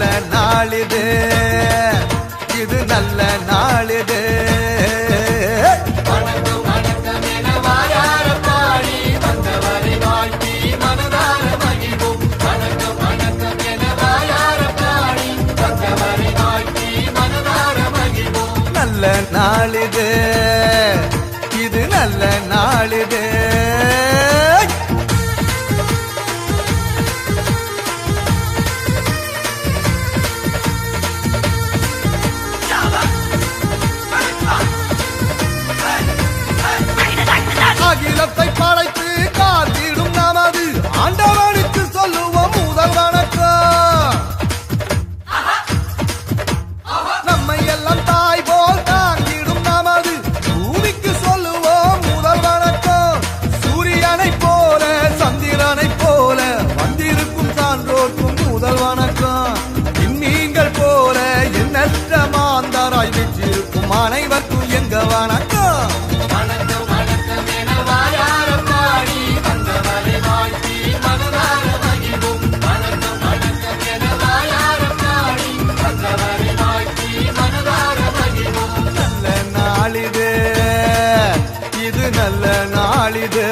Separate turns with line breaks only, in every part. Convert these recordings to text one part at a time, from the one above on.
நல்ல நாளிது நல்ல நாளிதே.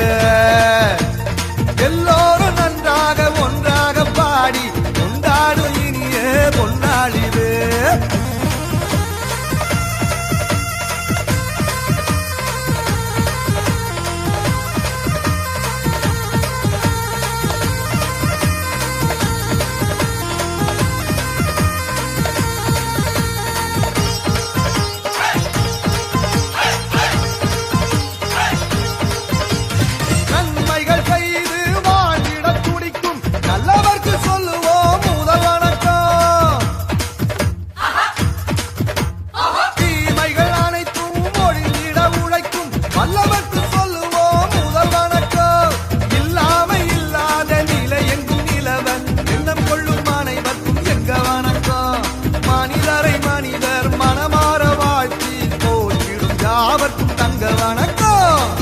யாவர்க்கும் தங்க வணக்கம்.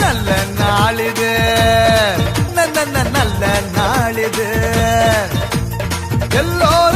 நல்ல நாளிது. நல்ல நாளிது. எல்லோரும்